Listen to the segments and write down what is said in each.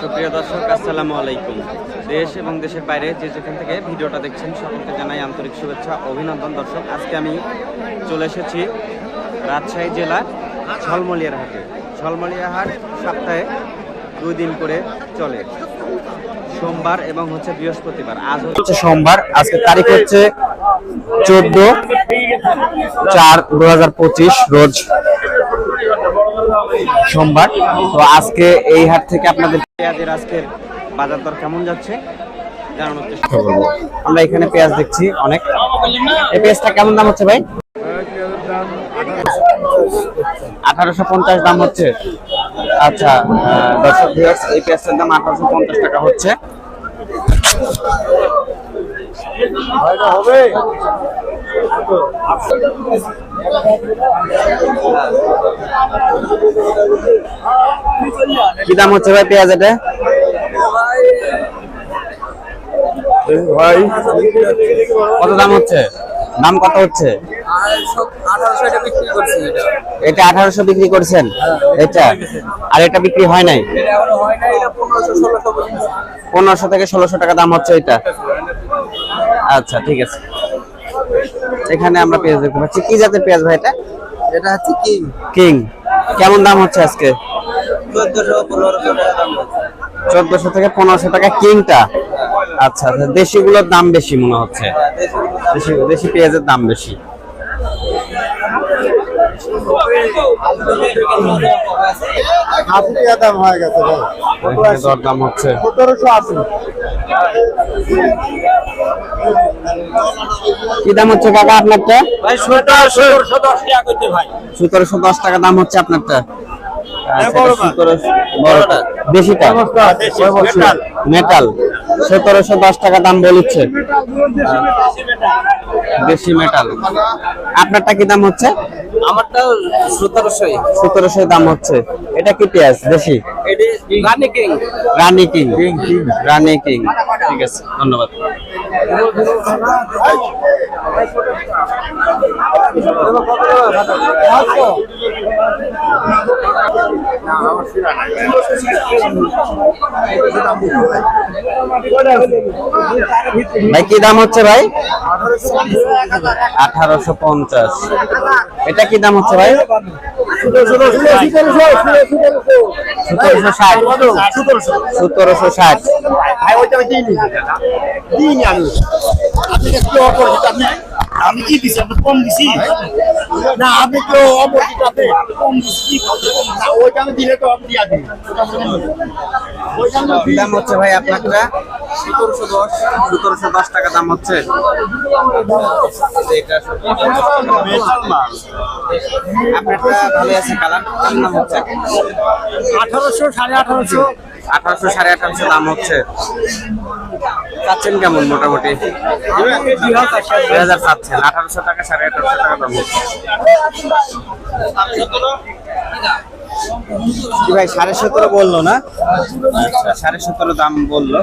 সুপ্রিয় দর্শক, আসসালামু আলাইকুম। দেশ এবং দেশের বাইরে যে যেখান থেকে ভিডিওটা দেখছেন, সকলকে জানাই আন্তরিক শুভেচ্ছা, অভিনন্দন। দর্শক, আজকে আমি চলে এসেছি রাজশাহী জেলা ঝলমলিয়ার হাটে। ঝলমলিয়া হাট সপ্তাহে দুই দিন করে চলে। সোমবার এবং হচ্ছে বৃহস্পতিবার। আজ হচ্ছে সোমবার আজকে তারিখ হচ্ছে চোদ্দ চার দু রোজ সোমবার। তো আজকে এই হাট থেকে আপনাদের পেঁয়াজের আজকের বাজার দর কেমন যাচ্ছে আমরা এখানে পেঁয়াজ দেখছি অনেক। এই পেঁয়াজটা কেমন দাম হচ্ছে ভাই? আঠারোশো পঞ্চাশ দাম হচ্ছে। আচ্ছা দর্শক এই পেঁয়াজটার দাম আঠারোশো পঞ্চাশ টাকা হচ্ছে। কি দাম হচ্ছে ভাই পেঁয়াজ এটা ভাই কত দাম হচ্ছে? দাম কত হচ্ছে? এটা আঠারোশো বিক্রি করছেন? এটা? আর এটা বিক্রি হয় নাই? পনেরোশো থেকে ষোলোশো টাকা দাম হচ্ছে এটা। আচ্ছা ঠিক আছে। এখানে আমরা পেঁয়াজ দেখতে পাচ্ছি। কি জাতের পেঁয়াজ ভাই এটা? এটা হচ্ছে কিং। কিং। কেমন দাম হচ্ছে আজকে? চোদ্দশো থেকে পনেরোশো টাকা কিংটা? আচ্ছা আচ্ছা দেশিগুলোর দাম বেশি মনে হচ্ছে। দেশি দেশি পেঁয়াজের দাম বেশি। আশি টাকা দাম হয়ে গেছে ভাই দর দাম হচ্ছে সতেরোশো আশি কি দাম হচ্ছে কাকা আপনারটা? ভাই সতেরোশো দশ টাকা করতে ভাই। সতেরোশো দশ টাকা দাম হচ্ছে আপনারটা। আচ্ছা, এটা 1700 বড়টা? দেশিটা? মেটাল সতেরোশো দশ টাকা দাম বলছে দেশি মেটাল আপনারটা কি দাম হচ্ছে? আমারটা সতেরোশো সতেরোশো দাম হচ্ছে। এটা কি পেঁয়াজ? দেশি? Rani King. Rani King. Rani King. ঠিক আছে ধন্যবাদ। ভাই কি দাম হচ্ছে ভাই? আঠারোশো পঞ্চাশ। এটা কি দাম হচ্ছে ভাই? সতেরোশো ষাট। সতেরোশো ষাট। আপনি আমি কি দিছি? আপনি কম দিছি? না আপনি তো আপনি কম দিছি না ওইটা আমি দিলে তো আপনি দিয়া দিন দাম হচ্ছে ভাই আপনারটা? সতেরোশো দশ। সতেরোশো দশ টাকা দাম হচ্ছে। এটা আপনারটা ভালো আছে কালার? দাম হচ্ছে? আঠারোশো সাড়ে আঠারোশো। আঠারোশো সাড়ে আঠারোশো দাম হচ্ছে। চাচ্ছেন কেমন মোটামুটি? দুই হাজার চাচ্ছেন আঠারোশো টাকা সাড়ে আঠারোশো টাকা দাম হচ্ছে। কি ভাই সাড়ে সতেরো বলল না? আচ্ছা সাড়ে সতেরো দাম বলল।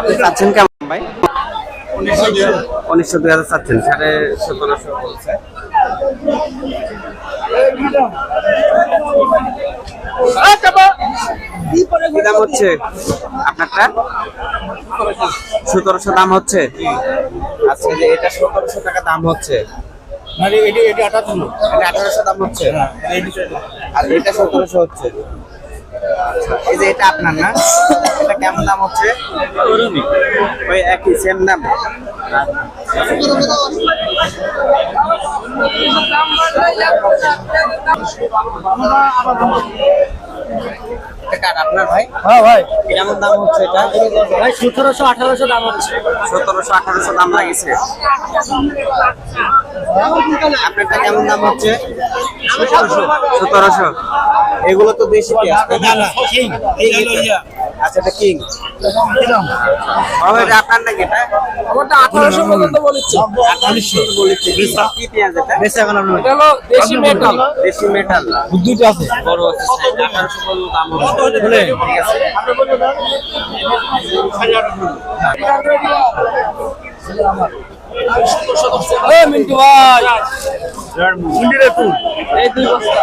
আপনি চাচ্ছেন কেমন ভাই? উনিশশো দুই হাজার চাচ্ছেন সাড়ে সতেরোশো বলছে। কি দাম হচ্ছে? আপনারটা? সতেরোশো দাম হচ্ছে? আচ্ছা যে এটা সতেরোশো টাকা দাম হচ্ছে। মানে এটা এটা এটা আঠারোশো দাম হচ্ছে? আর এটা সতেরোশো হচ্ছে? এই যে এটা আপনার না? এটা কেমন দাম হচ্ছে? ওই একই সেম দাম। আপনার ভাই? হ্যাঁ ভাই। কেমন দাম হচ্ছে এটা? ভাই সতেরোশো আঠারোশো দাম হচ্ছে। সতেরোশো আঠারোশো দাম লাগিছে আপনারটা কেমন দাম হচ্ছে? সতেরোশো। এগুলো তো বেশি পেঁয়াজ তাই না? না না কিং এই ইয়া। আচ্ছা এটা কিং আপনার নাকি এটা? আঠারোশো পর্যন্ত বলেছি। আঠারোশো বলেছে। কি পেঁয়াজ এটা? বেশি এখন আমরা এটা হলো দেশি মেটাল দেশি মেটাল দুটো আছে। বড় আছে আঠারোশো পর্যন্ত দাম হবে ঠিক আছে। মিন্টু ভাই। এই দুই বস্তা।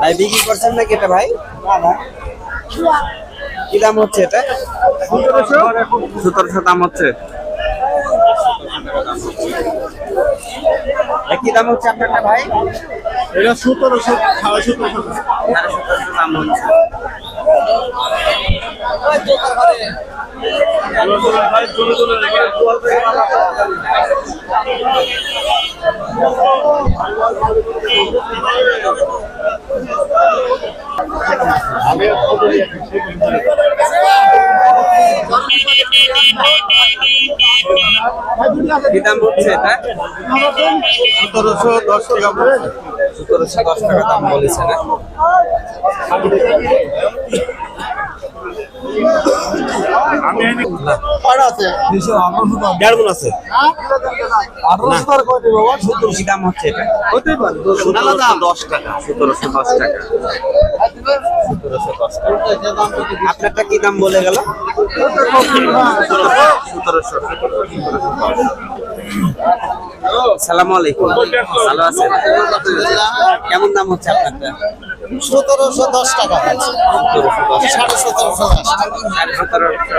ভাই বিক্রি করছেন নাকি এটা ভাই? কি দাম হচ্ছে এটা? সতেরোশো দাম হচ্ছে। কি দাম হচ্ছে আপনারটা ভাই? এটা সতেরোশো সাড়ে সতেরোশো সাড়ে সতেরোশো দাম হচ্ছে কি দাম হচ্ছে এটা? সতেরোশো দশ টাকা সতেরোশো দশ টাকা দাম বলেছে না। সতেরোশো সতেরোশো সতেরোশো আপনারটা কি দাম বলে গেল? সতেরোশো সালাম আলাইকুম। ভালো আছেন? কেমন দাম হচ্ছে আপনারটা? সতেরোশো দশ টাকা সাড়ে সতেরোশো সাড়ে সতেরোশো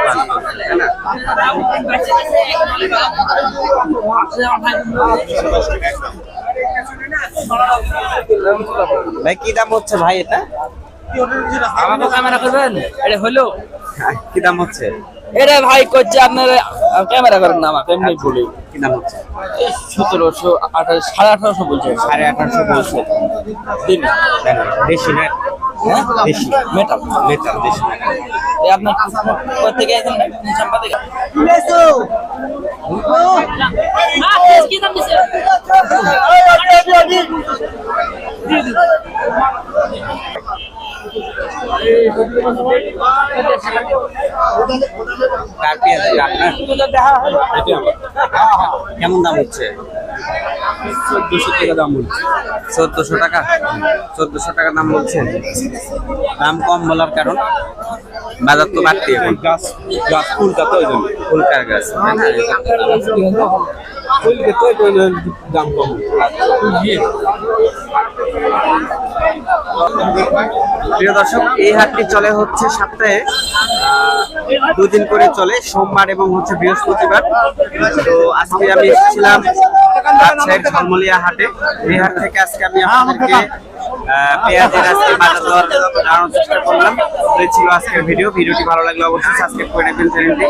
ভাই কি দাম হচ্ছে ভাই এটা? আমাকে ক্যামেরা করবেন? এটা হলো। কি দাম হচ্ছে? এটা ভাই করছে আপনার ক্যামেরা করেন না আমাকে এমনি বলি। কি দাম হচ্ছে? সতেরোশো আঠাশ সাড়ে আঠারোশো বলছে। সাড়ে আঠারোশো বলছে। দিন। দেশি না। হ্যাঁ? দেশি। মেটাল। মেটাল দেশি। আপনার কোথেকে আছেন কার পেঁয়াজ এটা আপনার কেমন দাম হচ্ছে? চোদ্দশো টাকা দাম বলছে। চোদ্দশো টাকা? চোদ্দশো টাকা দাম বলছে? দাম কম বলার কারণ? বাজার তো বাড়তি এখন গাছ গাছ ফুলকা তো ফুলকার গাছ? তাই না? দাম কম। প্রিয় দর্শক এই হাটটি চলে হচ্ছে সপ্তাহে দুদিন করে চলে সোমবার এবং হচ্ছে বৃহস্পতিবার। তো আজকে আমি এসেছিলাম রাজশাহীর ঝলমলিয়া হাটে। এই হাট থেকে আজকে আমি আপনাদেরকে পেঁয়াজের আজকে বাজার দর জানানোর চেষ্টা করলাম এই ছিল আজকের ভিডিও। ভিডিওটি ভালো লাগলে অবশ্যই সাবস্ক্রাইব করে নেবেন চ্যানেলটি।